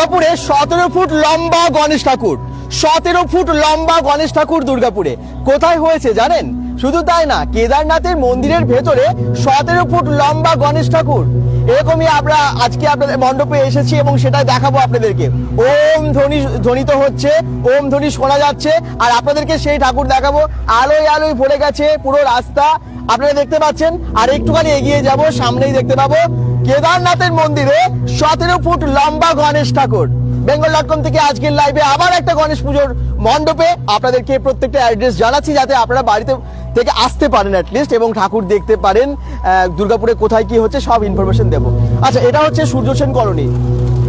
দুর্গাপুরে সতেরো ফুট লম্বা গণেশ ঠাকুর। সতেরো ফুট লম্বা গণেশ ঠাকুর দুর্গাপুরে। কোথায় হয়েছে জানেন? শুধু তাই না, কেদারনাথের মন্দিরের ভেতরে সতেরো ফুট লম্বা গণেশ ঠাকুর। এরকমই আমরা আজকে আপনাদের মণ্ডপে এসেছি এবং সেটা দেখাবো আপনাদেরকে। ওম ধ্বনি, ধ্বনিত হচ্ছে, ওম ধ্বনি শোনা যাচ্ছে, আর আপনাদেরকে সেই ঠাকুর দেখাবো। আলোয় আলোয় ভরে গেছে পুরো রাস্তা। আপনারা দেখতে পাচ্ছেন, আর একটুখানি এগিয়ে যাব, সামনেই দেখতে পাবো। কেদারনাথের মন্দিরে সতেরো ফুট লম্বা গণেশ ঠাকুর। বেঙ্গল ডট কম থেকে আজকের লাইভে আবার একটা গণেশ পুজোর মণ্ডপে আপনাদেরকে প্রত্যেকটা অ্যাড্রেস জানাচ্ছি যাতে আপনারা বাড়িতে থেকে আসতে পারেন অ্যাটলিস্ট এবং ঠাকুর দেখতে পারেন। দুর্গাপুরে কোথায় কি হচ্ছে সব ইনফরমেশন দেবো। আচ্ছা এটা হচ্ছে Suryasen colony.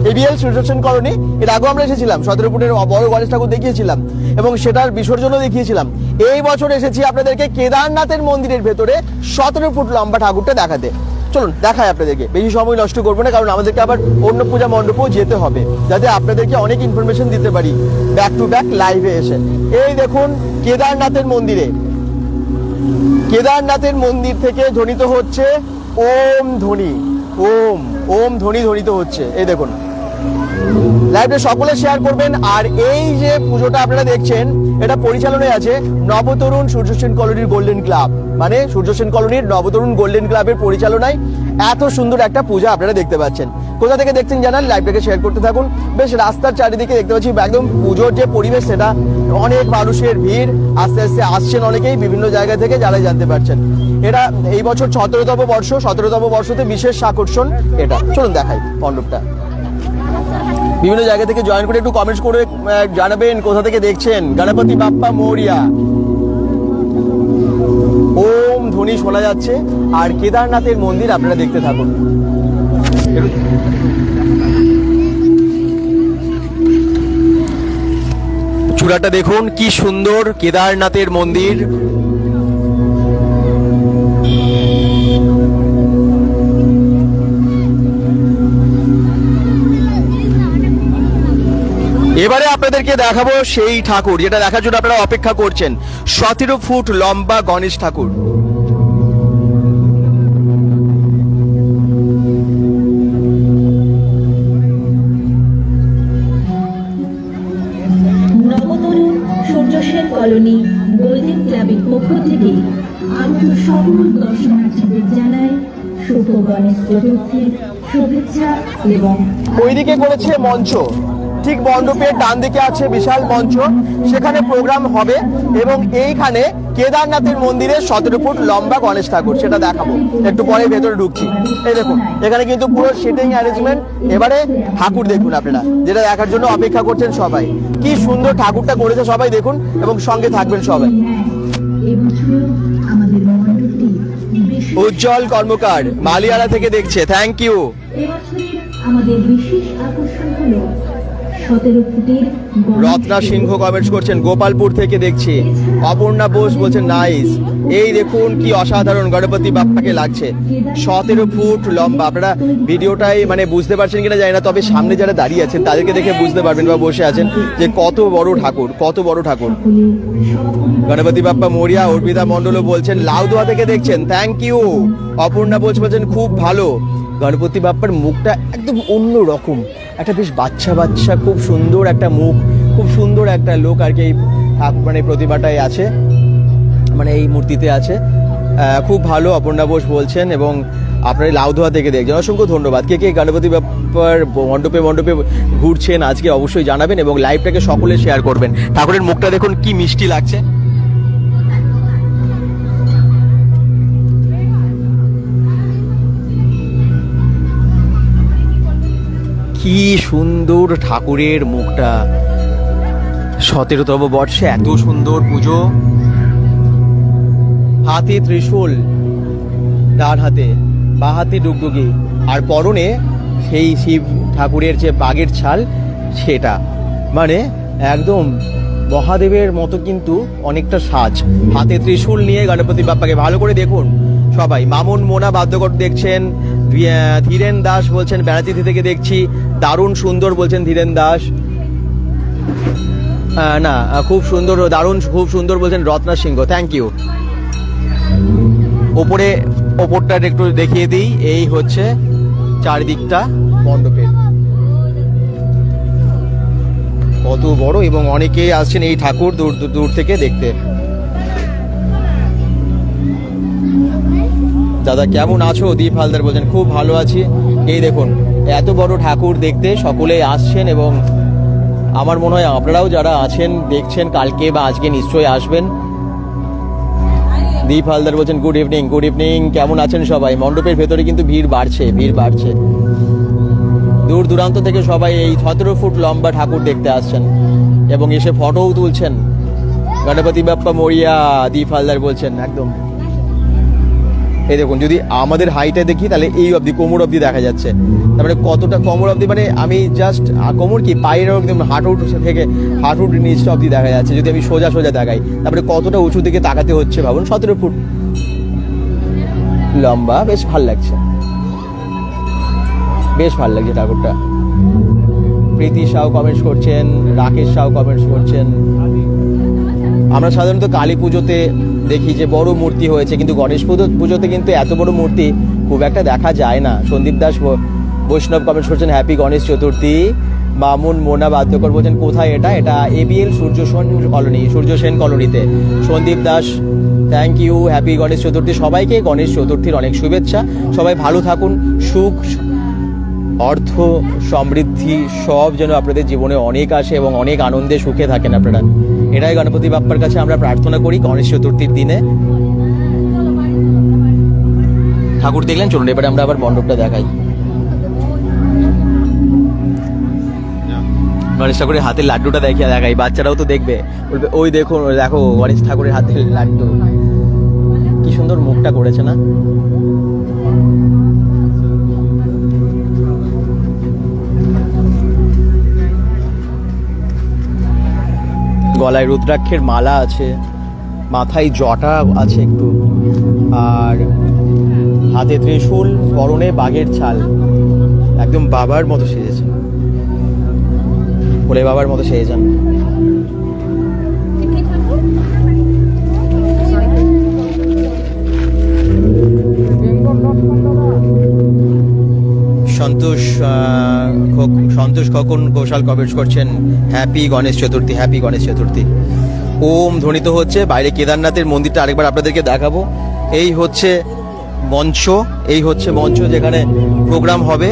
ABL Suryasen colony, এর আগেও আমরা এসেছিলাম। সতেরো ফুটের বড় গণেশ ঠাকুর দেখিয়েছিলাম এবং সেটার বিসর্জনও দেখিয়েছিলাম। এই বছর এসেছি আপনাদেরকে কেদারনাথের মন্দিরের ভেতরে সতেরো ফুট লম্বা ঠাকুরটা দেখাতে। চলুন, দেখাই আপনাদেরকে। বেশি সময় নষ্ট করব না, কারণ আমাদেরকে আবার অন্য পূজা মণ্ডপেও যেতে হবে, যাতে আপনাদেরকে অনেক ইনফরমেশন দিতে পারি ব্যাক টু ব্যাক লাইভে এসে। এই দেখুন, কেদারনাথের মন্দিরে। কেদারনাথের মন্দির থেকে ধ্বনিত হচ্ছে, ওম ধ্বনি, ওম ওম ধ্বনি ধ্বনিত হচ্ছে। এই দেখুন। লাইভে সকলে শেয়ার করবেন, আর এই যে পুজোটা আপনারা দেখছেন, এটা পরিচালনায় আছে নবতরুণ সূর্যসেন কলোনির গোল্ডেন ক্লাব মানে সূর্যসেন কলোনির নবতরুণ গোল্ডেন ক্লাবের পরিচালনায় এত সুন্দর একটা পূজা আপনারা দেখতে পাচ্ছেন। কোথা থেকে দেখছেন জানান লাইভটাকে শেয়ার করতে থাকুন। বেশ রাস্তার চারিদিকে দেখতে পাচ্ছি একদম পুজোর যে পরিবেশ, সেটা অনেক মানুষের ভিড়, আস্তে আস্তে আসছেন অনেকেই বিভিন্ন জায়গা থেকে যারাই জানতে পারছেন। এটা এই বছর সতেরোতম বর্ষ, সতেরোতম বর্ষতে বিশেষ আকর্ষণ এটা। চলুন দেখাই মণ্ডপটা বিভিন্ন জায়গা থেকে জয়েন করে একটু কমেন্টস করে জানাবেন কোথা থেকে দেখছেন। গণপতি বাপ্পা মৌরিয়া। ওম ধ্বনি শোনা যাচ্ছে। আর কেদারনাথের মন্দির আপনারা দেখতে থাকুন। চূড়াটা দেখুন, কি সুন্দর কেদারনাথের মন্দির। এবারে আপনাদেরকে দেখাবো সেই ঠাকুর যেটা দেখার জন্য আপনারা অপেক্ষা করছেন। সতেরো ফুট লম্বা গণেশ ঠাকুর। সূর্যসেন কলোনি গোল্ডেন ক্লাবের পক্ষ থেকে আগত সকল দর্শনার্থীদের জানায় শুভ গণেশ চতুর্থীর শুভেচ্ছা এবং ওইদিকে করেছে মঞ্চ। ঠিক মণ্ডপের ডান দিকে আছে বিশাল মঞ্চ। সেখানে প্রোগ্রাম হবে এবং এইখানে কেদারনাথের মন্দিরে সতেরো ফুট লম্বা গণেশ ঠাকুর, সেটা দেখাবো। একটু পরে ভেতরে ঢুকছি। এই দেখুন, এখানে কিন্তু পুরো সিটিং অ্যারেঞ্জমেন্ট এবারে ঠাকুর দেখুন আপনারা, যেটা দেখার জন্য অপেক্ষা করছেন সবাই। কি সুন্দর ঠাকুরটা করেছে সবাই দেখুন এবং সঙ্গে থাকবেন সবাই। উজ্জ্বল কর্মকার মালিয়ালা থেকে দেখছে থ্যাংক ইউ আমাদের বিশেষ আকর্ষণ হলো রত্না সিংহ কমেন্টস করছেন, গোপালপুর থেকে দেখছি। অপর্ণা বোস বলছেন নাইস এই দেখুন কি অসাধারণ গণপতি বাপ্পাকে লাগছে। সতেরো ফুট লম্বা। আপনারা ভিডিওটাই মানে বুঝতে পারছেন কিনা জানি না, তবে সামনে যারা দাঁড়িয়ে আছেন, তাদেরকে দেখে বুঝতে পারবেন বা বসে আছেন যে কত বড় ঠাকুর, কত বড় ঠাকুর। গণপতি বাপ্পা মরিয়া, অর্পিতা মণ্ডলও বলছেন, লাউদোয়া থেকে দেখছেন থ্যাংক ইউ অপর্ণা বোস বলছেন, খুব ভালো। গণপতি বাপ্পার মুখটা একদম অন্য রকম একটা বেশ বাচ্চা বাচ্চা খুব সুন্দর একটা মুখ, খুব সুন্দর একটা লোক আর কি এই মানে প্রতিভাটাই আছে মানে এই মূর্তিতে আছে। খুব ভালো অপর্ণা বোস বলছেন এবং আপনারা লাউধোয়া থেকে দেখছেন। অসংখ্য ধন্যবাদ। কে কে গণপতি ব্যাপার মণ্ডপে মণ্ডপে ঘুরছেন আজকে অবশ্যই জানাবেন এবং লাইভটাকে সকলে শেয়ার করবেন। ঠাকুরের মুখটা দেখুন কি মিষ্টি লাগছে। কি সুন্দর ঠাকুরের মুখটা। সতেরোতম বর্ষে এত সুন্দর পুজো। হাতে ত্রিশূল ডান হাতে বা হাতে ডুগডুগি, আর পরনে সেই শিব ঠাকুরের যে বাঘের ছাল, সেটা। মানে একদম মহাদেবের মতো কিন্তু অনেকটা সাজ। হাতে ত্রিশূল নিয়ে গণপতি বাপ্পাকে ভালো করে দেখুন। সবাই, মামুন, মোনা বাদ্যকর দেখছেন। ধীরেন দাস বলছেন বেড়াতিথি থেকে দেখছি, দারুণ সুন্দর বলছেন ধীরেন দাস। না, খুব সুন্দর, দারুণ, খুব সুন্দর বলছেন রত্না সিংহ থ্যাংক ইউ ওপরে, ওপরটা একটু দেখিয়ে দিই, এই হচ্ছে চারিদিকটা মণ্ডপের। কত বড় এবং অনেকেই আসছেন এই ঠাকুর দূর- দূর থেকে দেখতে। দাদা, কেমন আছো? দীপ হালদার বলছেন, খুব ভালো আছি। এই দেখুন, এত বড় ঠাকুর দেখতে সকলেই আসছেন এবং আমার মনে হয় আপনারাও যারা আছেন, দেখছেন কালকে বা আজকে নিশ্চয়ই আসবেন। দীপ হালদার বলছেন, গুড ইভিনিং গুড ইভিনিং, কেমন আছেন সবাই? মণ্ডপের ভেতরে কিন্তু ভিড় বাড়ছে ভিড় বাড়ছে। দূর দূরান্ত থেকে সবাই এই সতেরো ফুট লম্বা ঠাকুর দেখতে আসছেন এবং এসে ফটোও তুলছেন। গণপতি বাপ্পা মরিয়া, দীপ হালদার বলছেন, একদম। এই দেখুন, যদি আমাদের হাইটে দেখি, তাহলে এই অবধি কোমর অবধি দেখা যাচ্ছে। তারপরে কতটা কোমর অবধি মানে আমি জাস্ট কোমর কি, পায়ের একদম হাঁটুর থেকে হাঁটুর নিচটা অবধি দেখা যাচ্ছে, যদি আমি সোজা সোজা দেখাই তারপরে কতটা উঁচু দিকে তাকাতে হচ্ছে ভাবুন, সতেরো ফুট। লম্বা, বেশ ভালো লাগছে। বেশ ভালো লাগছে ঠাকুরটা। প্রীতি সাউ কমেন্টস করছেন, রাকেশ সাউ কমেন্টস করছেন। আমরা সাধারণত কালী পুজোতে দেখি যে বড় মূর্তি হয়েছে, কিন্তু গণেশ পুজো, পুজোতে কিন্তু এত বড় মূর্তি খুব একটা দেখা যায় না। সন্দীপ দাস বৈষ্ণব কমেন্টস করছেন হ্যাপি গণেশ চতুর্থী মামুন মোনা বাদ্যকর বলছেন, কোথায় এটা? এটা এবিএল সূর্যসেন কলোনি সূর্য সেন কলোনিতে Sandip Das thank you happy Ganesh Chaturthi সবাইকে গণেশ চতুর্থীর অনেক শুভেচ্ছা। সবাই ভালো থাকুন, সুখ, অর্থ সমৃদ্ধি সব যেন আপনাদের জীবনে অনেক আসে এবং অনেক আনন্দে সুখে থাকেন আপনারা। এটাই গণপতি বাপ্পার কাছে আমরা প্রার্থনা করি গণেশ চতুর্থীর দিনে। ঠাকুর দেখলেন, চলুন, এবারে আমরা আবার মণ্ডপটা দেখাই। গণেশ ঠাকুরের হাতের লাড্ডুটা দেখিয়ে দেখাই, বাচ্চারাও তো দেখবে। বলবে, ওই ওই দেখো, গণেশ ঠাকুরের হাতের লাড্ডু। কি সুন্দর মুখটা করেছে না? গলায় রুদ্রাক্ষের মালা আছে মাথায় জটা আছে একটু আর হাতে ত্রিশূল পরনে বাঘের ছাল। একদম বাবার মতো সেজেছে। বলে বাবার মতো সেজেছেন সন্তোষ আহ, খোক- সন্তোষ সন্তোষ খোকন ঘোষাল কমেন্টস করছেন হ্যাপি গণেশ চতুর্থী হ্যাপি গণেশ চতুর্থী। ওম ধ্বনিত হচ্ছে, বাইরে কেদারনাথের মন্দিরটা আরেকবার আপনাদেরকে দেখাবো। এই হচ্ছে মঞ্চ, এই হচ্ছে মঞ্চ যেখানে প্রোগ্রাম হবে,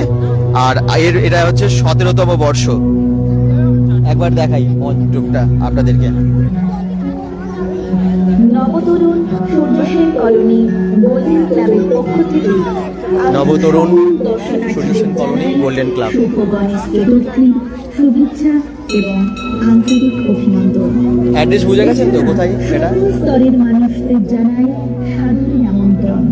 আর এর, এটা হচ্ছে সতেরোতম বর্ষ। একবার দেখাই মঞ্চটা আপনাদেরকে। নবতরুণ সূর্যসেন কলোনি গোল্ডেন ক্লাবের পক্ষ থেকে Nabatarun Suryasen colony golden club. শুভ গণেশ চতুর্থীর শুভেচ্ছা এবং আন্তরিক অভিনন্দন। অ্যাড্রেস বুঝে গেছেন তো কোথায় এটা স্তরের মানুষদের জানাই সাদর আমন্ত্রণ।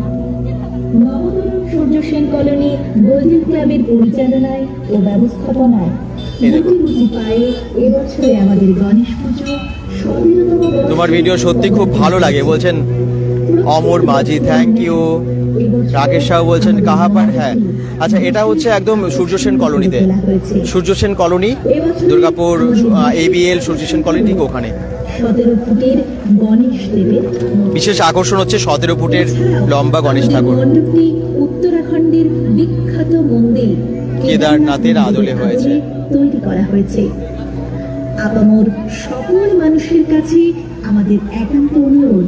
নবতরুণ কলোনি গোল্ডেন ক্লাবের পরিচালনায় ও ব্যবস্থাপনায় তোমার ভিডিও সত্যি খুব ভালো লাগে বলছেন অমর মাঝি থ্যাংক ইউ রাকেশ সাহু বলছেন কাহাপার হ্যাঁ আচ্ছা এটা হচ্ছে একদম সূর্যসেন কলোনিতে। Suryasen colony, Durgapur ABL Suryasen colony ঠিক ওখানে। বিশেষ আকর্ষণ হচ্ছে সতেরো ফুটের লম্বা গণেশ ঠাকুর। উত্তরাখণ্ডের বিখ্যাত মন্দির কেদারনাথের আদলে হয়েছে। তৈরি করা হয়েছে। আপামর সকল মানুষের কাছে আমাদের একান্ত অনুরোধ।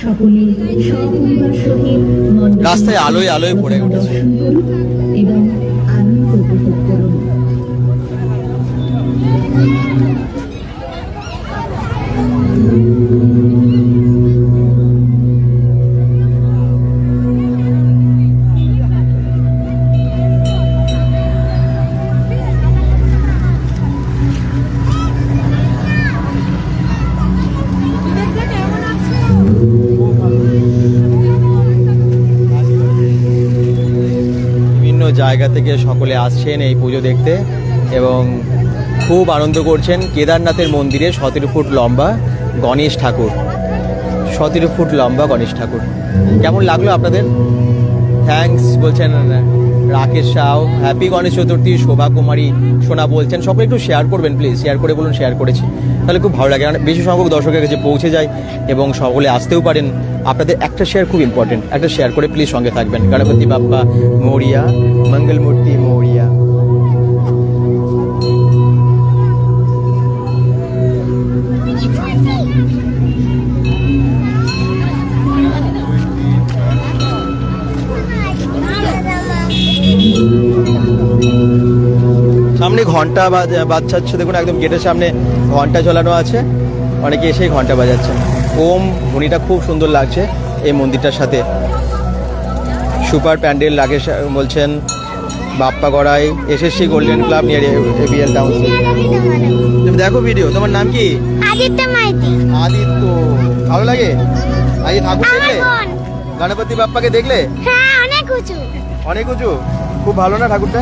সকলে সপরিবার সহিত রাস্তায় আলোয় আলোয় পড়ে উঠেছে। এবং আনন্দ উপভোগ করুন জায়গা থেকে সকলে আসছেন এই পুজো দেখতে এবং খুব আনন্দ করছেন কেদারনাথের মন্দিরে সতেরো ফুট লম্বা গণেশ ঠাকুর। সতেরো ফুট লম্বা গণেশ ঠাকুর। কেমন লাগল আপনাদের? থ্যাংকস বলছেন রাকেশ সাউ হ্যাপি গণেশ চতুর্থী শোভা কুমারী সোনা বলছেন সবাই একটু শেয়ার করবেন প্লিজ শেয়ার করে বলুন শেয়ার করেছি। তাহলে খুব ভালো লাগে বেশি সংখ্যক দর্শকের কাছে পৌঁছে যায় এবং সকলে আসতেও পারেন। আপনাদের একটা শেয়ার খুব ইম্পর্টেন্ট একটা শেয়ার করে প্লিজ সঙ্গে থাকবেন। গণপতি বাপ্পা, মৌরিয়া, মঙ্গলমূর্তি মৌরিয়া ঘণ্টা বাজ- বাজছে দেখুন একদম গেটের সামনে ঘণ্টা ঝোলানো আছে। অনেকে এসেই ঘণ্টা বাজাচ্ছেন। ওম ধ্বনিটা খুব সুন্দর লাগছে এই মন্দিরটার সাথে। সুপার প্যান্ডেল লাগে বলছেন Bappa Garai SSC golden club নিয়ে এবিএল টাউনশিপ তুমি দেখো ভিডিও তোমার নাম কি? আদিত্য মাইতি। আদিত্য। ভালো লাগে? আজ ঠাকুর দেখলে? গণপতি বাপ্পাকে দেখলে? হ্যাঁ অনেক উঁচু। অনেক উঁচু। খুব ভালো না ঠাকুরটা?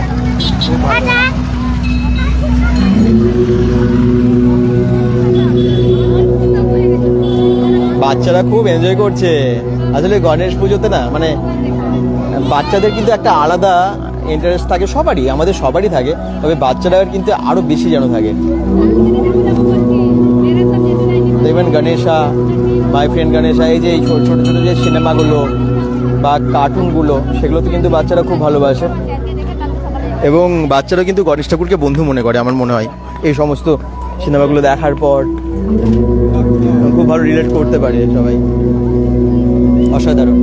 খুব ভালো বাচ্চারা খুব এনজয় করছে। আসলে গণেশ পুজোতে না মানে বাচ্চাদের কিন্তু একটা আলাদা ইন্টারেস্ট থাকে সবারই, আমাদের সবারই থাকে, তবে বাচ্চারা কিন্তু আরও বেশি যেন থাকে। দেখবেন গণেশা মাই ফ্রেন্ড গণেশা, এই যে ছোট ছোট ছোট যে সিনেমাগুলো বা কার্টুনগুলো সেগুলোতে কিন্তু বাচ্চারা খুব ভালোবাসে। এবং বাচ্চারা কিন্তু গণেশ ঠাকুরকে বন্ধু মনে করে, আমার মনে হয়। এই সমস্ত সিনেমাগুলো দেখার পর খুব ভালো রিলেট করতে পারে সবাই। অসাধারণ।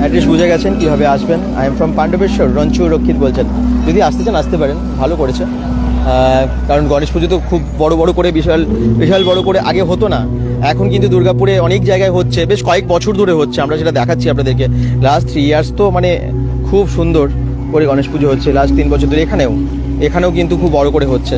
অ্যাড্রেস বুঝে গেছেন কীভাবে আসবেন? I am from Pandabeswar Ranchu Rakshit বলছেন। যদি আসতে চান, আসতে পারেন, ভালো করেছে। কারণ গণেশ পুজো তো খুব বড় বড় করে, বিশাল বিশাল বড় করে আগে হতো না। এখন কিন্তু দুর্গাপুরে অনেক জায়গায় হচ্ছে, বেশ কয়েক বছর ধরে হচ্ছে। আমরা সেটা দেখাচ্ছি আপনাদেরকে লাস্ট থ্রি ইয়ার্স তো মানে খুব সুন্দর করে গণেশ পুজো হচ্ছে লাস্ট তিন বছর ধরে এখানেও। এখানেও কিন্তু খুব বড় করে হচ্ছে।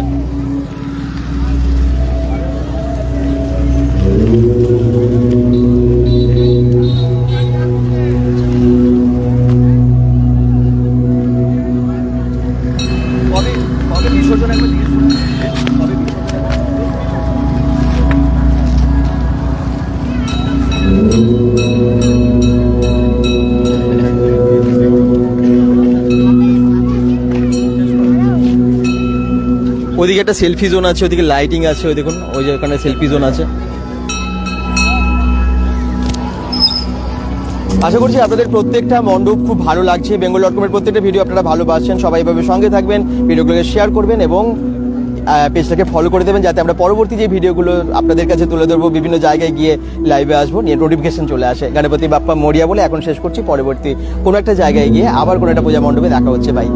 একটা সেলফি জোন আছে, ওদিকে লাইটিং আছে, ওই দেখুন, ওই যে ওখানে সেলফি জোন আছে। আশা করছি আপনাদের প্রত্যেকটা মণ্ডপ খুব ভালো লাগছে। বেঙ্গল ডট কমের প্রত্যেকটা ভিডিও আপনারা ভালোবাসছেন সবাই এভাবে সঙ্গে থাকবেন, ভিডিওগুলোকে শেয়ার করবেন এবং পেজটাকে ফলো করে দেবেন, যাতে আমরা পরবর্তী যে ভিডিওগুলো আপনাদের কাছে তুলে ধরবো, বিভিন্ন জায়গায় গিয়ে লাইভে আসব, নিয়ে নোটিফিকেশন চলে আসে। গণপতি বাপ্পা মরিয়া বলে, এখন শেষ করছি, পরবর্তী কোনো একটা জায়গায় গিয়ে আবার কোনো একটা পূজা মণ্ডপে দেখা হচ্ছে ভাই